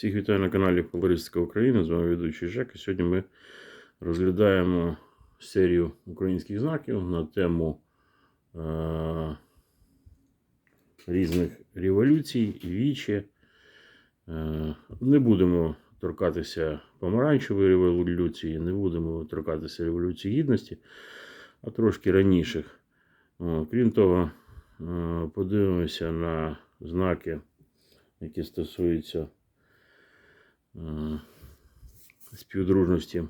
Всіх вітаю на каналі Колористика України. З вами ведучий Жек. І сьогодні ми розглядаємо серію українських знаків на тему е- різних революцій, вічі. Е- не будемо торкатися помаранчевої революції, не будемо торкатися Революції Гідності, а трошки раніших. О, крім того, е- подивимося на знаки, які стосуються співдружності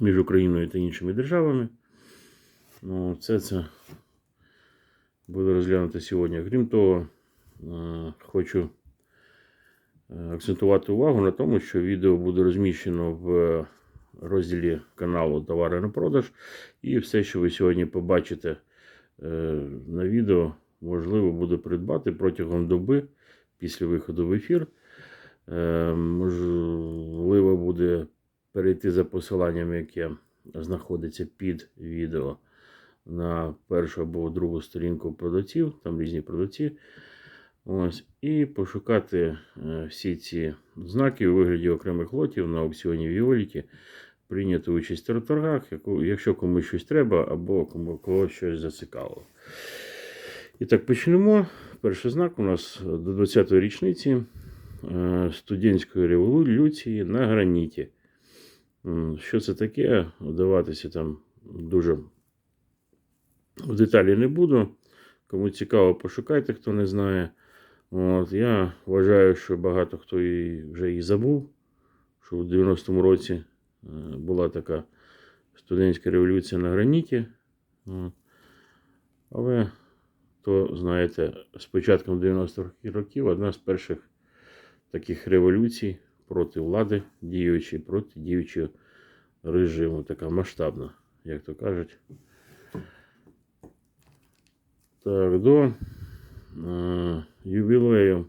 між Україною та іншими державами. Ну, це це буде розглянуто сьогодні. Крім того, е, хочу е, акцентувати увагу на тому, що відео буде розміщено в розділі каналу Товари на продаж. І все, що ви сьогодні побачите е, на відео, можливо буде придбати протягом доби після виходу в ефір. Е, Можливо, буде перейти за посиланням, яке знаходиться під відео на першу або другу сторінку продавців, там різні продавці. Ось, і пошукати е, всі ці знаки у вигляді окремих лотів на аукціоні Віоліті, прийняти участь в торгах, якщо комусь щось треба, або кому когось щось зацікавило. І так почнемо. Перший знак у нас до 20-ї річниці студентської революції на граніті. Що це таке? Вдаватися там дуже в деталі не буду. Кому цікаво, пошукайте, хто не знає. От, я вважаю, що багато хто і вже і забув, що в 90-му році е, була така студентська революція на граніті. Але то, знаєте, з початком 90-х років одна з перших таких революцій проти влади діючої, проти діючого режиму, така масштабна, як то кажуть. Так, до е, ювілею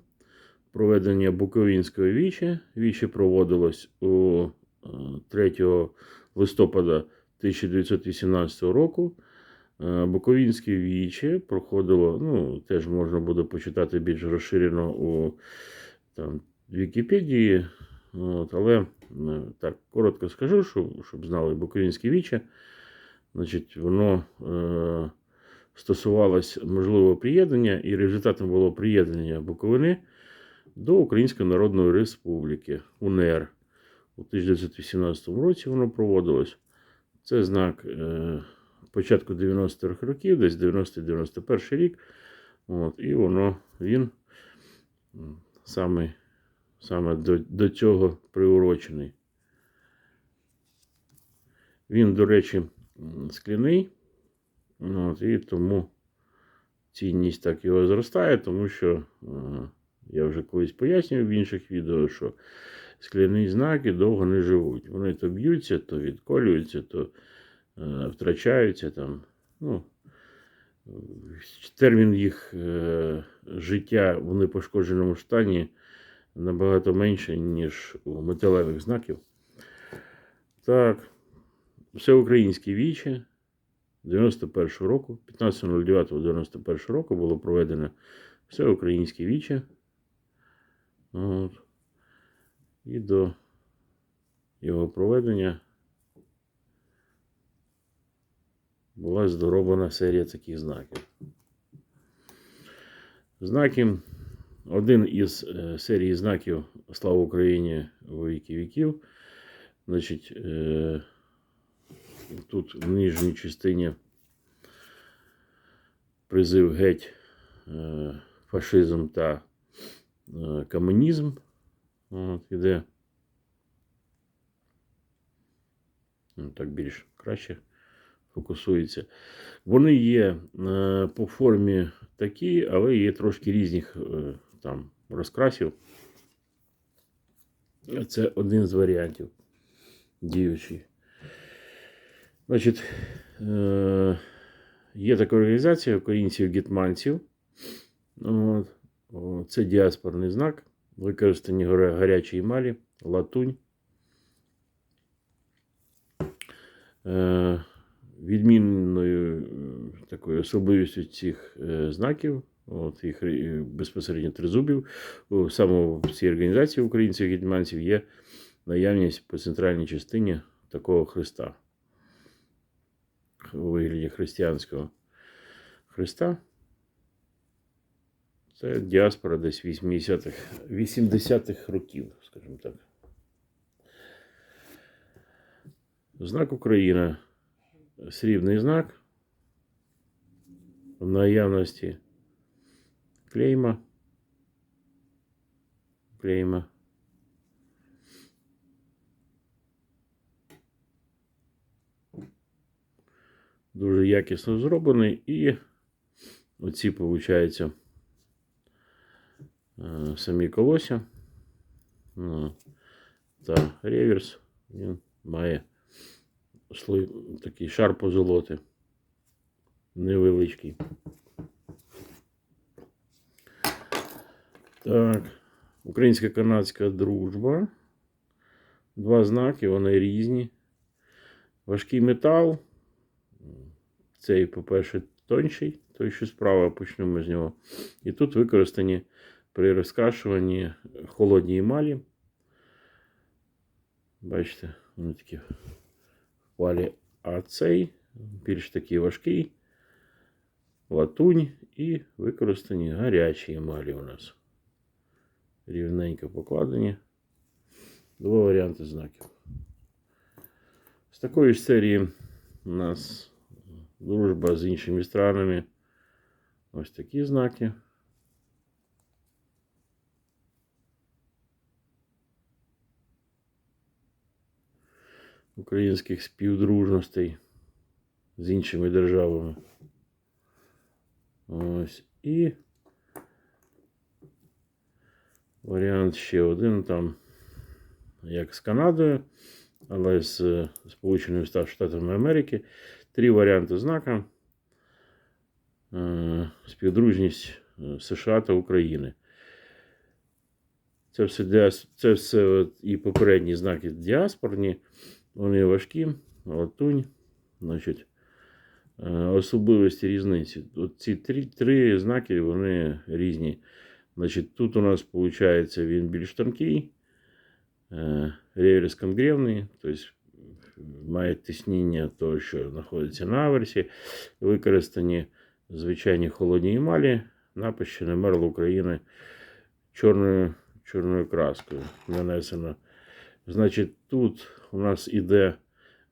проведення Буковинської вічі. Вічі проводилось у е, 3 листопада 1918 року. Е, Буковинське віче проходило, ну, теж можна буде почитати більш розширено у там, Вікіпедії. От, але е, так, коротко скажу, щоб, щоб знали Буковинське віче. Значить, воно е, стосувалось можливого приєднання, і результатом було приєднання Буковини до Української Народної Республіки УНР. У 1918 році воно проводилось. Це знак е, початку 90-х років, десь 90-91 рік. От, і воно він саме, саме до, до цього приурочений. Він, до речі, скляний. От, і тому цінність так його зростає, тому що е, я вже колись пояснював в інших відео, що скляні знаки довго не живуть. Вони то б'ються, то відколюються, то е, втрачаються там. Ну, термін їх е, життя в непошкодженому стані набагато менше, ніж у металевих знаків. Так, всеукраїнські вічі 91 року, 15.09.91 року було проведено всеукраїнське віче. От. І до його проведення була здороблена серія таких знаків. Знаки, один із е, серії знаків Слава Україні во віки віків. Значить, е, тут в нижній частині призив геть е, фашизм та комунізм. От, іде. Ну, так більш краще фокусується. Вони є по формі такі, але є трошки різних там розкрасів. Це один з варіантів діючий. Значить, е, є така організація українців-гетманців. Це діаспорний знак. Використані гарячі емалі, латунь. Е, Відмінною такою особливістю цих е, знаків От, їх безпосередньо тризубів. Саме в цій організації українців гетьманців є наявність по центральній частині такого хреста у вигляді християнського хреста. Це діаспора десь 80-х 80-х років, скажімо так. Знак Україна. Срібний знак. В наявності клейма. Клейма. Дуже якісно зроблений. І оці, виходить, самі колося. Ну, та реверс. Він має слой, такий шар позолоти. Невеличкий. Так. Українсько-канадська дружба. Два знаки, вони різні. Важкий метал. Цей, по-перше, тонший, той, що справа почнемо з нього. І тут використані при розкашуванні холодні емалі. Бачите, вони такі в. А цей більш такий важкий, латунь і використані гарячі емалі у нас. Рівненько покладені. Два варіанти знаків. З такої ж серії у нас дружба з іншими странами. Ось такі знаки. Українських співдружностей з іншими державами. Ось. І варіант ще один там, як з Канадою, але з е, Сполученими Штатами Америки. Три варіанти знака. Е, Співдружність е, США та України. Це все, це все от і попередні знаки діаспорні. Вони важкі, латунь. Значить, особливості різниці. От ці три, три знаки вони різні. Значить, тут у нас виходить він більш тонкий, е, реверс конгревний, тобто має тисніння того, що знаходиться на аверсі, використані звичайні холодні емалі, напищене мерло України чорною, чорною краскою нанесено. Значить, тут у нас іде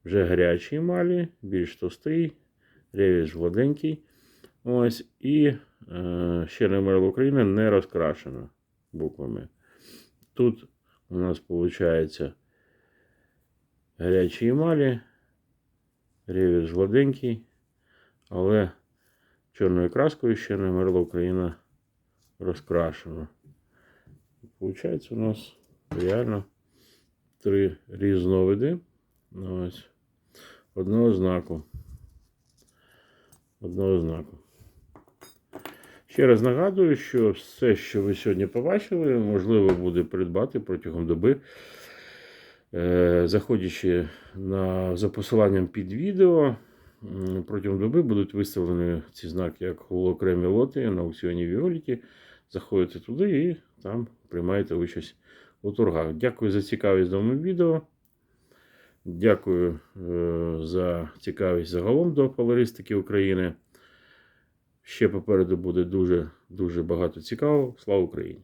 вже гарячі емалі, більш товстий, ревіж гладенький. Ось, і ще не мерло України не розкрашено буквами. Тут у нас виходить гарячі емалі, ревіж гладенький, але чорною краскою ще не мерло Україна розкрашено. Получається у нас реально три різновиди ось, одного знаку. Одного знаку. Ще раз нагадую, що все, що ви сьогодні побачили, можливо буде придбати протягом доби. Е, Заходячи на, за посиланням під відео, протягом доби будуть виставлені ці знаки як окремі лоти на аукціоні Віоліті. Заходите туди і там приймаєте участь у торгах. Дякую за цікавість до моєму відео. Дякую е, за цікавість загалом до фалеристики України. Ще попереду буде дуже дуже багато цікавого. Слава Україні!